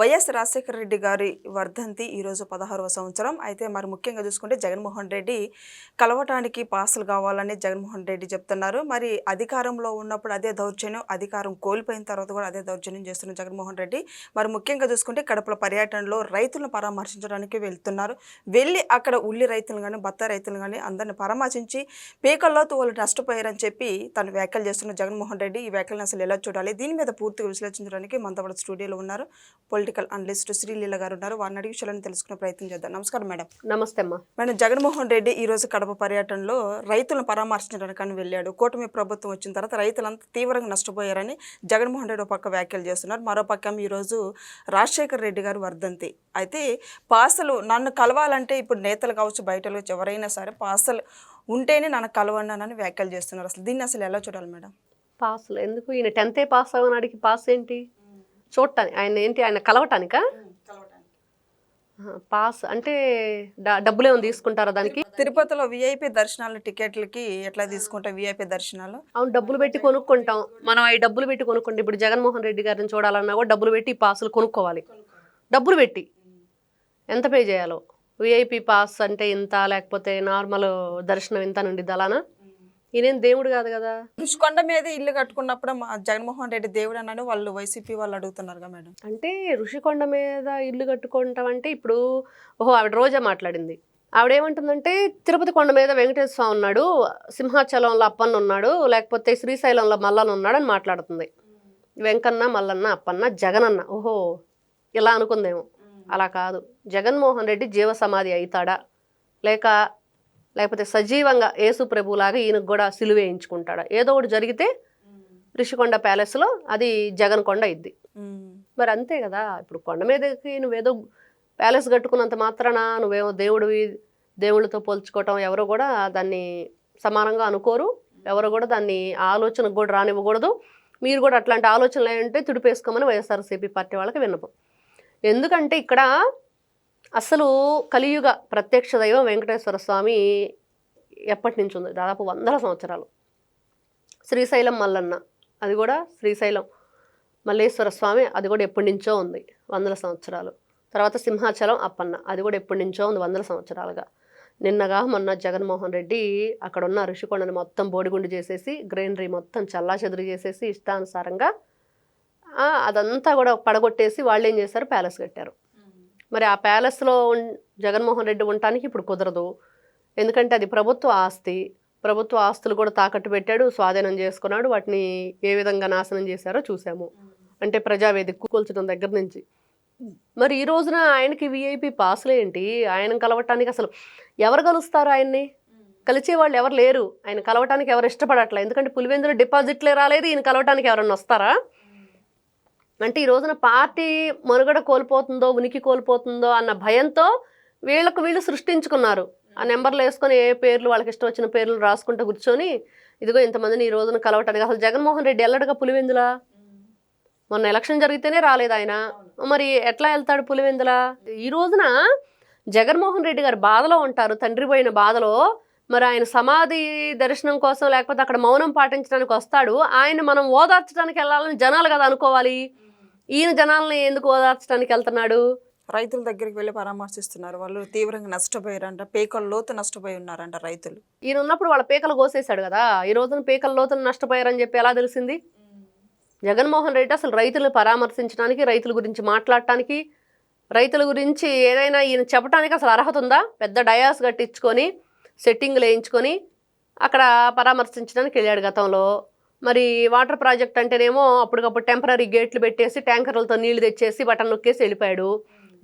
YS Rajasekhara Reddy గారి వర్ధంతి ఈరోజు పదహారవ సంవత్సరం. అయితే మరి ముఖ్యంగా చూసుకుంటే జగన్మోహన్ రెడ్డి కలవటానికి పాసులు కావాలని జగన్మోహన్ రెడ్డి చెప్తున్నారు. మరి అధికారంలో ఉన్నప్పుడు అదే దౌర్జన్యం అధికారం కోల్పోయిన తర్వాత కూడా అదే దౌర్జన్యం చేస్తున్న జగన్మోహన్ రెడ్డి. మరి ముఖ్యంగా చూసుకుంటే కడపల పర్యటనలో రైతులను పరామర్శించడానికి వెళ్తున్నారు. వెళ్ళి అక్కడ ఉల్లి రైతులు కానీ బత్త రైతులు కానీ అందరిని పరామర్శించి పీకల్లోతు వాళ్ళు నష్టపోయారని చెప్పి తను వ్యాఖ్యలు చేస్తున్న జగన్మోహన్ రెడ్డి ఈ వ్యాఖ్యలను అసలు ఎలా చూడాలి? దీని మీద పూర్తిగా విశ్లేషించడానికి మనతో స్టూడియోలో ఉన్నారు. పొలిటికల్ అనలిస్ట్ శ్రీలీల గారు ఉన్నారు. వారిని అడిగి విషయాలను తెలుసుకునే ప్రయత్నం చేద్దాం. నమస్కారం మేడం. నమస్తే అమ్మా. మేడం జగన్మోహన్ రెడ్డి ఈ రోజు కడప పర్యటనలో రైతులను పరామర్శించడానికి వెళ్ళాడు. కూటమి ప్రభుత్వం వచ్చిన తర్వాత రైతులంతా తీవ్రంగా నష్టపోయారని జగన్మోహన్ రెడ్డి ఒక పక్క వ్యాఖ్యలు చేస్తున్నారు. మరో పక్క ఈరోజు రాజశేఖర్ రెడ్డి గారు వర్ధంతి. అయితే పాసలు నన్ను కలవాలంటే ఇప్పుడు నేతలు కావచ్చు బయట ఎవరైనా సరే పాసలు ఉంటేనే నన్ను కలవన్నానని వ్యాఖ్యలు చేస్తున్నారు. అసలు దీన్ని అసలు ఎలా చూడాలి మేడం? పాస్లు ఎందుకు? ఈయన టెన్తే పాస్ అవ్వనాడికి పాస్ ఏంటి? చూడటానికి ఆయన ఏంటి ఆయన కలవటానికా? పాస్. అంటే డబ్బులు ఏమైనా తీసుకుంటారా దానికి? తిరుపతిలో విఐపి దర్శనాల టికెట్లకి ఎట్లా తీసుకుంటే విఐపి దర్శనాలు? అవును డబ్బులు పెట్టి కొనుక్కుంటాం. మనం అవి డబ్బులు పెట్టి కొనుక్కుంటే ఇప్పుడు జగన్మోహన్ రెడ్డి గారిని చూడాలన్నా కూడా డబ్బులు పెట్టి ఈ పాసులు కొనుక్కోవాలి. డబ్బులు పెట్టి. ఎంత పే చేయాలో? విఐపి పాస్ అంటే ఇంత లేకపోతే నార్మల్ దర్శనం ఇంత నుండి అలానా ఈయనేం దేవుడు కాదు కదా? రుషికొండ మీద ఇల్లు కట్టుకున్నప్పుడు మా జగన్మోహన్ రెడ్డి దేవుడు అన్నాను వాళ్ళు వైసీపీ వాళ్ళు అడుగుతున్నారుగా మేడం. అంటే ఋషికొండ మీద ఇల్లు కట్టుకుంటాం అంటే ఇప్పుడు ఓహో ఆవిడ రోజా మాట్లాడింది. ఆవిడ ఏమంటుందంటే తిరుపతి కొండ మీద వెంకటేశ్వర స్వామి ఉన్నాడు సింహాచలంలో అప్పన్న ఉన్నాడు లేకపోతే శ్రీశైలంలో మల్లన్న ఉన్నాడు అని మాట్లాడుతుంది. వెంకన్న మల్లన్న అప్పన్న జగనన్న ఓహో ఇలా అనుకుందేమో. అలా కాదు. జగన్మోహన్ రెడ్డి జీవ సమాధి అవుతాడా? లేక లేకపోతే సజీవంగా యేసు ప్రభులాగా ఈయనకు కూడా సిలువ వేయించుకుంటాడా ఏదో ఒకటి జరిగితే ఋషికొండ ప్యాలెస్లో అది జగన్ కొండ ఇద్ది మరి అంతే కదా ఇప్పుడు కొండ మీదకి నువ్వేదో ప్యాలెస్ కట్టుకున్నంత మాత్రాన నువ్వేమో దేవుడివి దేవుళ్ళతో పోల్చుకోవటం ఎవరు కూడా దాన్ని సమానంగా అనుకోరు. ఎవరు కూడా దాన్ని ఆలోచనకు కూడా రానివ్వకూడదు. మీరు కూడా అట్లాంటి ఆలోచనలు ఏంటంటే తుడిపేసుకోమని వైఎస్ఆర్సీపీ పార్టీ వాళ్ళకి విన్నపం. ఎందుకంటే ఇక్కడ అసలు కలియుగ ప్రత్యక్ష దైవం వెంకటేశ్వర స్వామి ఎప్పటి నుంచి ఉంది? దాదాపు వందల సంవత్సరాలు. శ్రీశైలం మల్లన్న అది కూడా శ్రీశైలం. మల్లేశ్వర స్వామి అది కూడా ఎప్పటి నుంచో ఉంది? వందల సంవత్సరాలు. తర్వాత సింహాచలం అప్పన్న అది కూడా ఎప్పటి నుంచో ఉంది? వందల సంవత్సరాలుగా. నిన్నగా మొన్న జగన్మోహన్ రెడ్డి అక్కడ ఉన్న ఋషికొండని మొత్తం బోడిగుండు చేసేసి గ్రీనరీ మొత్తం చల్లా చెదురు చేసేసి ఇష్టానుసారంగా అదంతా కూడా పడగొట్టేసి వాళ్ళు ఏం చేశారు? ప్యాలెస్ కట్టారు. మరి ఆ ప్యాలెస్లో జగన్మోహన్ రెడ్డి ఉండటానికి ఇప్పుడు కుదరదు. ఎందుకంటే అది ప్రభుత్వ ఆస్తి. ప్రభుత్వ ఆస్తులు కూడా తాకట్టు పెట్టాడు స్వాధీనం చేసుకున్నాడు. వాటిని ఏ విధంగా నాశనం చేశారో చూసాము. అంటే ప్రజావేదిక కూల్చడం దగ్గర నుంచి. మరి ఈ రోజున ఆయనకి విఐపి పాసులు ఏంటి? ఆయన కలవటానికి అసలు ఎవరు కలుస్తారు ఆయన్ని? కలిసే వాళ్ళు ఎవరు లేరు. ఆయన కలవటానికి ఎవరు ఇష్టపడట్లే. ఎందుకంటే పులివెందులు డిపాజిట్లే రాలేదు ఈయన కలవటానికి ఎవరన్నా వస్తారా? అంటే ఈ రోజున పార్టీ మనుగడ కోల్పోతుందో ఉనికి కోల్పోతుందో అన్న భయంతో వీళ్ళకు వీళ్ళు సృష్టించుకున్నారు. ఆ నెంబర్లు వేసుకొని ఏ పేర్లు వాళ్ళకి ఇష్టం వచ్చిన పేర్లు రాసుకుంటూ కూర్చొని ఇదిగో ఇంతమందిని ఈ రోజున కలవటానికి అసలు జగన్మోహన్ రెడ్డి ఎల్లడుగా పులివెందులా? మొన్న ఎలక్షన్ జరిగితేనే రాలేదు ఆయన. మరి ఎట్లా వెళ్తాడు పులివెందుల? ఈ రోజున జగన్మోహన్ రెడ్డి గారు బాధలో ఉంటారు తండ్రి పోయిన బాధలో. మరి ఆయన సమాధి దర్శనం కోసం లేకపోతే అక్కడ మౌనం పాటించడానికి వస్తాడు. ఆయన మనం ఓదార్చడానికి వెళ్ళాలని జనాలు కదా అనుకోవాలి. ఈయన జనాల్ని ఎందుకు ఓదార్చడానికి వెళ్తున్నాడు? రైతుల దగ్గరికి వెళ్ళి పరామర్శిస్తున్నారు. వాళ్ళు తీవ్రంగా నష్టపోయారంట. పేకల లోతు నష్టపోయి ఉన్నారంట రైతులు. ఈయన ఉన్నప్పుడు వాళ్ళ పీకలు కోసేశాడు కదా. ఈ రోజున పీకల లోతున నష్టపోయారని చెప్పి ఎలా తెలిసింది? జగన్మోహన్ రెడ్డి అసలు రైతులను పరామర్శించడానికి రైతుల గురించి మాట్లాడటానికి రైతుల గురించి ఏదైనా ఈయన చెప్పడానికి అసలు అర్హత ఉందా? పెద్ద డయాస్ కట్టించుకొని సెట్టింగ్లు వేయించుకొని అక్కడ పరామర్శించడానికి వెళ్ళాడు గతంలో. మరి వాటర్ ప్రాజెక్ట్ అంటేనేమో అప్పటికప్పుడు టెంపరీ గేట్లు పెట్టేసి ట్యాంకర్లతో నీళ్ళు తెచ్చేసి బటన్ నొక్కేసి వెళ్ళిపోయాడు.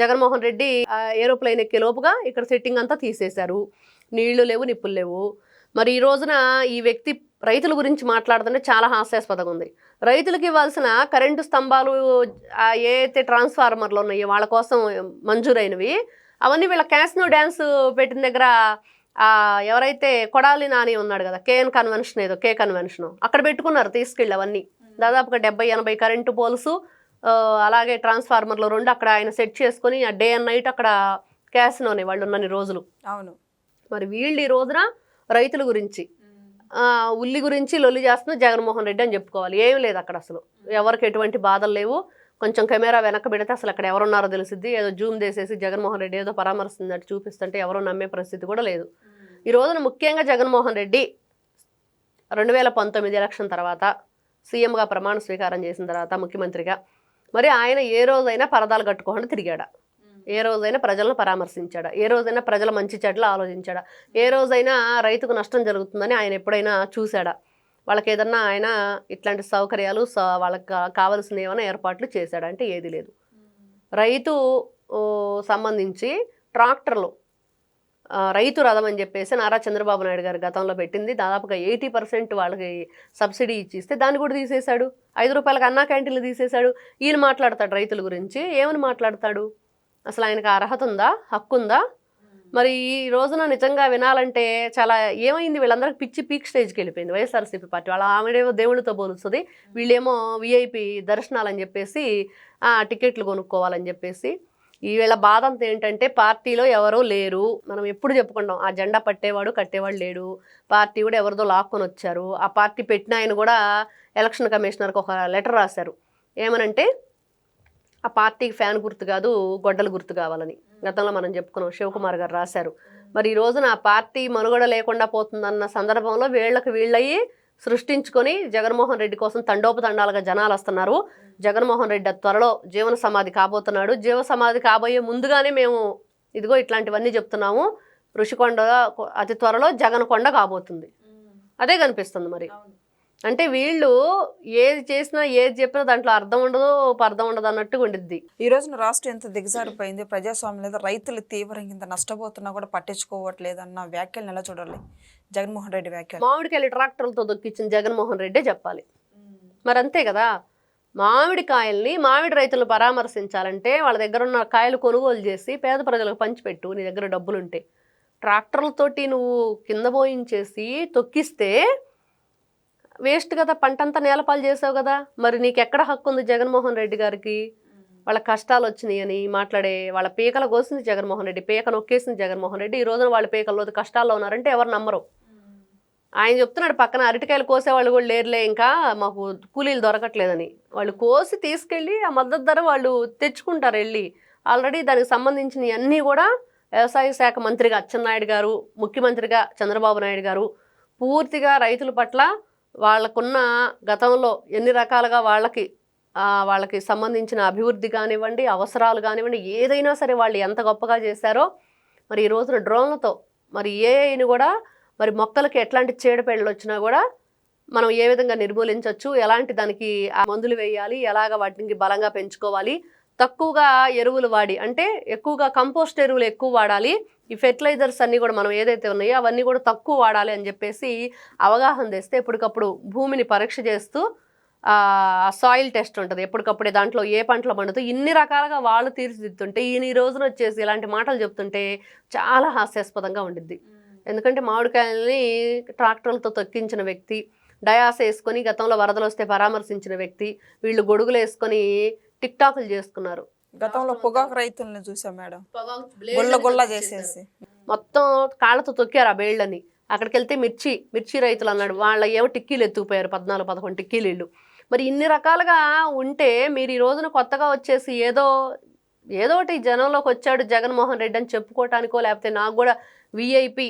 జగన్మోహన్ రెడ్డి ఆ ఏరోప్లేన్ ఎక్కే లోపుగా ఇక్కడ సెట్టింగ్ అంతా తీసేశారు. నీళ్ళు లేవు నిప్పులు లేవు. మరి ఈ రోజున ఈ వ్యక్తి రైతుల గురించి మాట్లాడుతుంటే చాలా హాస్యాస్పదంగా ఉంది. రైతులకు ఇవ్వాల్సిన కరెంటు స్తంభాలు ఏ అయితే ట్రాన్స్ఫార్మర్లు ఉన్నాయో వాళ్ళ కోసం మంజూరైనవి అవన్నీ వీళ్ళ క్యాస్నో డ్యాన్స్ పెట్టిన దగ్గర ఎవరైతే కొడాలి నాని ఉన్నాడు కదా కేఎన్ కన్వెన్షన్ ఏదో కే కన్వెన్షన్ అక్కడ పెట్టుకున్నారు తీసుకెళ్ళి అవన్నీ. దాదాపుగా డెబ్బై ఎనభై కరెంటు పోల్స్ అలాగే ట్రాన్స్ఫార్మర్లు రెండు అక్కడ ఆయన సెట్ చేసుకొని ఆ డే అండ్ నైట్ అక్కడ క్యాసినోనే వాళ్ళు ఉన్నన్ని రోజులు. అవును. మరి వీళ్ళు ఈ రోజున రైతుల గురించి ఉల్లి గురించి లొల్లి చేస్తున్న జగన్మోహన్ రెడ్డి అని చెప్పుకోవాలి. ఏం లేదు అక్కడ అసలు. ఎవరికి ఎటువంటి బాధలు లేవు. కొంచెం కెమెరా వెనక పెడితే అసలు అక్కడ ఎవరున్నారో తెలిసిద్ది. ఏదో జూమ్ చేసేసి జగన్మోహన్ రెడ్డి ఏదో పరామర్శించినట్టు చూపిస్తుంటే ఎవరు నమ్మే పరిస్థితి కూడా లేదు. ఈ రోజున ముఖ్యంగా జగన్మోహన్ రెడ్డి రెండు వేల పంతొమ్మిది ఎలక్షన్ తర్వాత సీఎంగా ప్రమాణ స్వీకారం చేసిన తర్వాత ముఖ్యమంత్రిగా మరి ఆయన ఏ రోజైనా పరదాలు కట్టుకోకుండా తిరిగాడా? ఏ రోజైనా ప్రజలను పరామర్శించాడా? ఏ రోజైనా ప్రజల మంచి చెడ్లు ఆలోచించాడా? ఏ రోజైనా రైతుకు నష్టం జరుగుతుందని ఆయన ఎప్పుడైనా చూశాడా? వాళ్ళకి ఏదన్నా ఆయన ఇట్లాంటి సౌకర్యాలు వాళ్ళకి కా- కావలసిన ఏమైనా ఏర్పాట్లు చేశాడంటే ఏది లేదు. రైతు సంబంధించి ట్రాక్టర్లు రైతు రథం అని చెప్పేసి నారా చంద్రబాబు నాయుడు గారు గతంలో పెట్టింది. దాదాపుగా ఎయిటీ పర్సెంట్ వాళ్ళకి సబ్సిడీ ఇచ్చిస్తే దాన్ని కూడా తీసేశాడు. ఐదు రూపాయలకు అన్నా క్యాంటీన్లు తీసేశాడు. ఈయన మాట్లాడతాడు రైతుల గురించి. ఏమని మాట్లాడతాడు? అసలు ఆయనకు అర్హత ఉందా? హక్కు ఉందా? మరి ఈ రోజున నిజంగా వినాలంటే చాలా ఏమైంది? వీళ్ళందరికీ పిచ్చి పీక్ స్టేజ్కి వెళ్ళిపోయింది. వైఎస్ఆర్సీపీ పార్టీ. వాళ్ళ ఆమెడేమో దేవుళ్ళతో పోలుస్తుంది. వీళ్ళేమో విఐపి దర్శనాలని చెప్పేసి ఆ, టికెట్లు కొనుక్కోవాలని చెప్పేసి ఈ వీళ్ళ బాధ అంతా ఏంటంటే పార్టీలో ఎవరూ లేరు. మనం ఎప్పుడు చెప్పుకుంటాం ఆ జెండా పట్టేవాడు కట్టేవాడు లేడు. పార్టీ కూడా ఎవరిదో లాక్కొని వచ్చారు. ఆ పార్టీ పెట్టిన ఆయన కూడా ఎలక్షన్ కమిషనర్కి ఒక లెటర్ రాశారు. ఏమనంటే ఆ పార్టీకి ఫ్యాన్ గుర్తు కాదు గొడ్డలు గుర్తు కావాలని. గతంలో మనం చెప్పుకున్నాం శివకుమార్ గారు రాశారు. మరి ఈ రోజున ఆ పార్టీ మనుగడ లేకుండా పోతుందన్న సందర్భంలో వీళ్ళకి వీళ్ళయి సృష్టించుకొని జగన్మోహన్ రెడ్డి కోసం తండోపతండాలుగా జనాలు వస్తున్నారు. జగన్మోహన్ రెడ్డి త్వరలో జీవన సమాధి కాబోతున్నాడు. జీవ సమాధి కాబోయే ముందుగానే మేము ఇదిగో ఇట్లాంటివన్నీ చెప్తున్నాము. ఋషికొండ అతి త్వరలో జగన్ కొండ కాబోతుంది. అదే కనిపిస్తుంది మరి. అంటే వీళ్ళు ఏది చేసినా ఏది చెప్పినా దాంట్లో అర్థం ఉండదు అర్థం ఉండదు అన్నట్టుగా ఉండిద్ది. ఈ రోజున రాష్ట్రం ఎంత దిగజారిపోయింది ప్రజాస్వామ్యం లేదా రైతులు తీవ్రంగా ఇంత నష్టపోతున్నా కూడా పట్టించుకోవట్లేదు అన్న వ్యాఖ్యలను ఎలా చూడాలి? జగన్మోహన్ రెడ్డి వ్యాఖ్యలు. మామిడికాయలు ట్రాక్టర్లతో దొక్కించిన జగన్మోహన్ రెడ్డే చెప్పాలి. మరి అంతే కదా? మామిడికాయల్ని మామిడి రైతులను పరామర్శించాలంటే వాళ్ళ దగ్గర ఉన్న కాయలు కొనుగోలు చేసి పేద ప్రజలకు పంచిపెట్టు నీ దగ్గర డబ్బులుంటే. ట్రాక్టర్లతోటి నువ్వు కింద పోయించేసి తొక్కిస్తే వేస్ట్ కదా పంటంతా నేలపాలు చేసావు కదా. మరి నీకు ఎక్కడ హక్కు ఉంది జగన్మోహన్ రెడ్డి గారికి? వాళ్ళ కష్టాలు వచ్చినాయి అని మాట్లాడే వాళ్ళ పీకల కోసింది జగన్మోహన్ రెడ్డి పీక నొక్కేసింది జగన్మోహన్ రెడ్డి. ఈ రోజున వాళ్ళ పీకల్లో కష్టాల్లో ఉన్నారంటే ఎవరు నమ్మరు. ఆయన చెప్తున్నాడు పక్కన అరటికాయలు కోసే వాళ్ళు కూడా లేరులే ఇంకా మాకు కూలీలు దొరకట్లేదని. వాళ్ళు కోసి తీసుకెళ్ళి ఆ మద్దతు ధర వాళ్ళు తెచ్చుకుంటారు వెళ్ళి. ఆల్రెడీ దానికి సంబంధించిన అన్నీ కూడా వ్యవసాయ శాఖ మంత్రిగా అచ్చెన్నాయుడు గారు ముఖ్యమంత్రిగా చంద్రబాబు నాయుడు గారు పూర్తిగా రైతుల పట్ల వాళ్ళకున్న గతంలో ఎన్ని రకాలుగా వాళ్ళకి వాళ్ళకి సంబంధించిన అభివృద్ధి కానివ్వండి అవసరాలు కానివ్వండి ఏదైనా సరే వాళ్ళు ఎంత గొప్పగా చేశారో మరి ఈ రోజున డ్రోన్లతో మరి ఏఐని కూడా మరి మొక్కలకి ఎట్లాంటి చీడపీడలు వచ్చినా కూడా మనం ఏ విధంగా నిర్మూలించవచ్చు ఎలాంటి దానికి ఆ మందులు వేయాలి ఎలాగ వాటిని బలంగా పెంచుకోవాలి తక్కువగా ఎరువులు వాడి అంటే ఎక్కువగా కంపోస్ట్ ఎరువులు ఎక్కువ వాడాలి. ఈ ఫెర్టిలైజర్స్ అన్నీ కూడా మనం ఏదైతే ఉన్నాయో అవన్నీ కూడా తక్కువ వాడాలి అని చెప్పేసి అవగాహన తెస్తే ఎప్పటికప్పుడు భూమిని పరీక్ష చేస్తూ సాయిల్ టెస్ట్ ఉంటుంది. ఎప్పటికప్పుడే దాంట్లో ఏ పంటలు పండుతూ ఇన్ని రకాలుగా వాళ్ళు తీర్చిదిద్దుతుంటే ఈయన ఈ రోజున వచ్చేసి ఇలాంటి మాటలు చెప్తుంటే చాలా హాస్యాస్పదంగా ఉండిద్ది. ఎందుకంటే మామిడికాయల్ని ట్రాక్టర్లతో తొక్కించిన వ్యక్తి డయాస్ వేసుకొని గతంలో వరదలు వస్తే పరామర్శించిన వ్యక్తి వీళ్ళు గొడుగులు వేసుకొని టిక్ టాకులు చేసుకున్నారు. గతంలో పొగాకు రైతుల్ని చూసాం మేడం. గుల్ల గుల్ల చేసేసి. మొత్తం కాళ్ళతో తొక్కారు ఆ బేళ్ళని. అక్కడికి వెళ్తే మిర్చి మిర్చి రైతులు అన్నాడు. వాళ్ళ ఏమో టిక్కీలు ఎత్తుకుపోయారు పద్నాలుగు పదకొండు టిక్కీలు ఇళ్ళు. మరి ఇన్ని రకాలుగా ఉంటే మీరు ఈ రోజున కొత్తగా వచ్చేసి ఏదో ఏదో ఒకటి జనంలోకి వచ్చాడు జగన్మోహన్ రెడ్డి అని చెప్పుకోవటానికో లేకపోతే నాకు కూడా విఐపి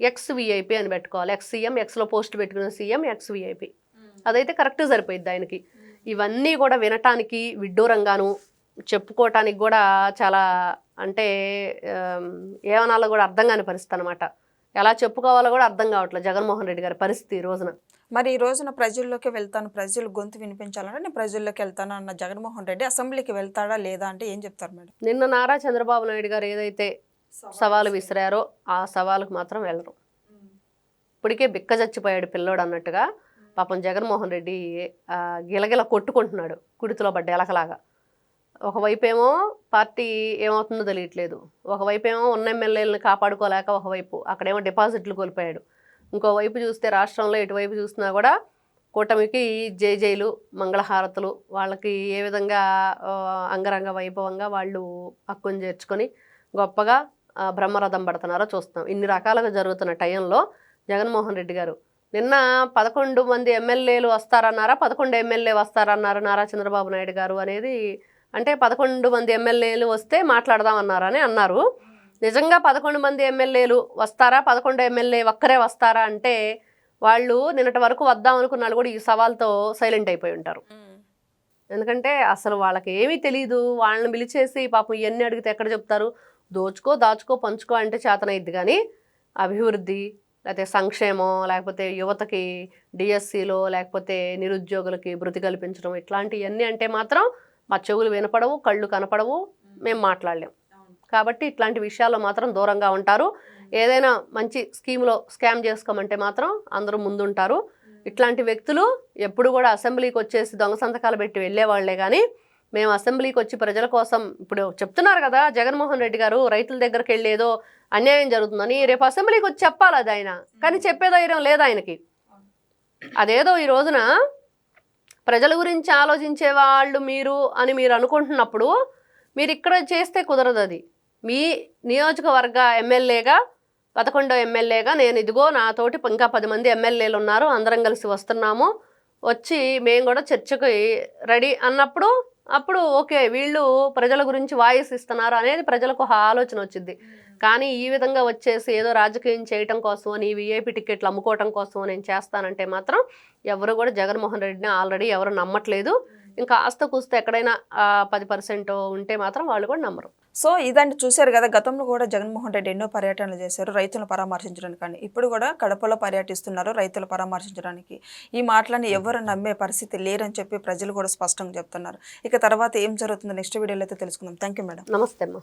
ఎక్స్ విఐపి అని పెట్టుకోవాలి. ఎక్స్ సీఎం ఎక్స్లో పోస్ట్ పెట్టుకున్న సీఎం ఎక్స్ విఐపి అదైతే కరెక్ట్ సరిపోయింది ఆయనకి. ఇవన్నీ కూడా వినటానికి విడ్డూరంగాను చెప్పుకోవటానికి కూడా చాలా అంటే ఏమనాలో కూడా అర్థం కాని పరిస్థితి అనమాట ఎలా చెప్పుకోవాలో కూడా అర్థం కావట్లేదు జగన్మోహన్ రెడ్డి గారి పరిస్థితి ఈ రోజున. మరి ఈ రోజున ప్రజల్లోకి వెళ్తాను ప్రజలు గొంతు వినిపించాలంటే నేను ప్రజల్లోకి వెళ్తాను అన్న జగన్మోహన్ రెడ్డి అసెంబ్లీకి వెళ్తాడా లేదా అంటే ఏం చెప్తారు మేడం? నిన్న నారా చంద్రబాబు నాయుడు గారు ఏదైతే సవాలు విసిరారో. ఆ సవాలుకు మాత్రం వెళ్ళరు. ఇప్పటికే బిక్క చచ్చిపోయాడు పిల్లోడు అన్నట్టుగా పాపం జగన్మోహన్ రెడ్డి గిలగిల కొట్టుకుంటున్నాడు కుడితిలో పడ్డ ఎలకలాగా. ఒకవైపు ఏమో పార్టీ ఏమవుతుందో తెలియట్లేదు. ఒకవైపు ఏమో ఉన్న ఎమ్మెల్యేలను కాపాడుకోలేక ఒకవైపు అక్కడేమో డిపాజిట్లు కోల్పోయాడు. ఇంకోవైపు చూస్తే రాష్ట్రంలో ఎటువైపు చూసినా కూడా కూటమికి జై జైలు మంగళహారతులు వాళ్ళకి ఏ విధంగా అంగరంగ వైభవంగా వాళ్ళు హక్కును చేర్చుకొని గొప్పగా బ్రహ్మరథం పడుతున్నారో చూస్తాం ఇన్ని రకాలుగా జరుగుతున్న టైంలో జగన్మోహన్ రెడ్డి గారు నిన్న పదకొండు మంది ఎమ్మెల్యేలు వస్తారన్నారా? పదకొండు ఎమ్మెల్యే వస్తారన్నారు నారా చంద్రబాబు నాయుడు గారు అనేది? అంటే పదకొండు మంది ఎమ్మెల్యేలు వస్తే మాట్లాడదామన్నారని అన్నారు. నిజంగా పదకొండు మంది ఎమ్మెల్యేలు వస్తారా? పదకొండు ఎమ్మెల్యే ఒక్కరే వస్తారా అంటే వాళ్ళు నిన్నటి వరకు వద్దాం అనుకున్న వాళ్ళు కూడా ఈ సవాల్తో సైలెంట్ అయిపోయి ఉంటారు. ఎందుకంటే అసలు వాళ్ళకి ఏమీ తెలియదు వాళ్ళని పిలిచేసి పాపం ఇవన్నీ అడిగితే ఎక్కడ చెప్తారు? దోచుకో దాచుకో పంచుకో అంటే చేతనైద్ది కానీ అభివృద్ధి లేకపోతే సంక్షేమం లేకపోతే యువతకి డిఎస్సిలో లేకపోతే నిరుద్యోగులకి భృతి కల్పించడం ఇట్లాంటివన్నీ అంటే మాత్రం మా చెవులు వినపడవు కళ్ళు కనపడవు మేము. మాట్లాడలేం. కాబట్టి ఇట్లాంటి విషయాల్లో మాత్రం దూరంగా ఉంటారు. ఏదైనా మంచి స్కీమ్లో స్కామ్ చేసుకోమంటే మాత్రం అందరూ ముందుంటారు. ఇట్లాంటి వ్యక్తులు ఎప్పుడు కూడా అసెంబ్లీకి వచ్చేసి దొంగ సంతకాలు పెట్టి వెళ్ళేవాళ్ళే కానీ మేము అసెంబ్లీకి వచ్చి ప్రజల కోసం ఇప్పుడు చెప్తున్నారు కదా జగన్మోహన్ రెడ్డి గారు రైతుల దగ్గరికి వెళ్ళి ఏదో అన్యాయం జరుగుతుందని రేపు అసెంబ్లీకి వచ్చి చెప్పాలి అది ఆయన. కానీ చెప్పే ధైర్యం లేదు ఆయనకి. అదేదో ఈ రోజున ప్రజల గురించి ఆలోచించే వాళ్ళు మీరు అని మీరు అనుకుంటున్నప్పుడు మీరు ఇక్కడ చేస్తే కుదరదు అది. మీ నియోజకవర్గ ఎమ్మెల్యేగా పదకొండో ఎమ్మెల్యేగా నేను ఇదిగో నాతోటి ఇంకా పది మంది ఎమ్మెల్యేలు ఉన్నారు అందరం కలిసి వస్తున్నాము వచ్చి మేము కూడా చర్చకి రెడీ అన్నప్పుడు అప్పుడు ఓకే వీళ్ళు ప్రజల గురించి వాయిస్ ఇస్తున్నారు అనేది ప్రజలకు ఆలోచన వచ్చింది. కానీ ఈ విధంగా వచ్చేసి ఏదో రాజకీయం చేయటం కోసం అని వీఐపీ టికెట్లు అమ్ముకోవటం కోసం నేను చేస్తానంటే మాత్రం ఎవరు కూడా జగన్మోహన్ రెడ్డిని ఆల్రెడీ ఎవరు నమ్మట్లేదు. ఇంకా ఆస్త కూస్తే ఎక్కడైనా పది పర్సెంట్ ఉంటే మాత్రం వాళ్ళు కూడా నమ్మరు. సో ఇదండి చూశారు కదా గతంలో కూడా జగన్మోహన్ రెడ్డి ఎన్నో పర్యటనలు చేశారు రైతులను పరామర్శించడానికి కానీ. ఇప్పుడు కూడా కడపలో పర్యటిస్తున్నారు రైతులు పరామర్శించడానికి. ఈ మాటలని ఎవరు నమ్మే పరిస్థితి లేరని చెప్పి ప్రజలు కూడా స్పష్టంగా చెప్తున్నారు. ఇక తర్వాత ఏం జరుగుతుందో నెక్స్ట్ వీడియోలో అయితే తెలుసుకుందాం. Thank you madam. నమస్తే అమ్మా.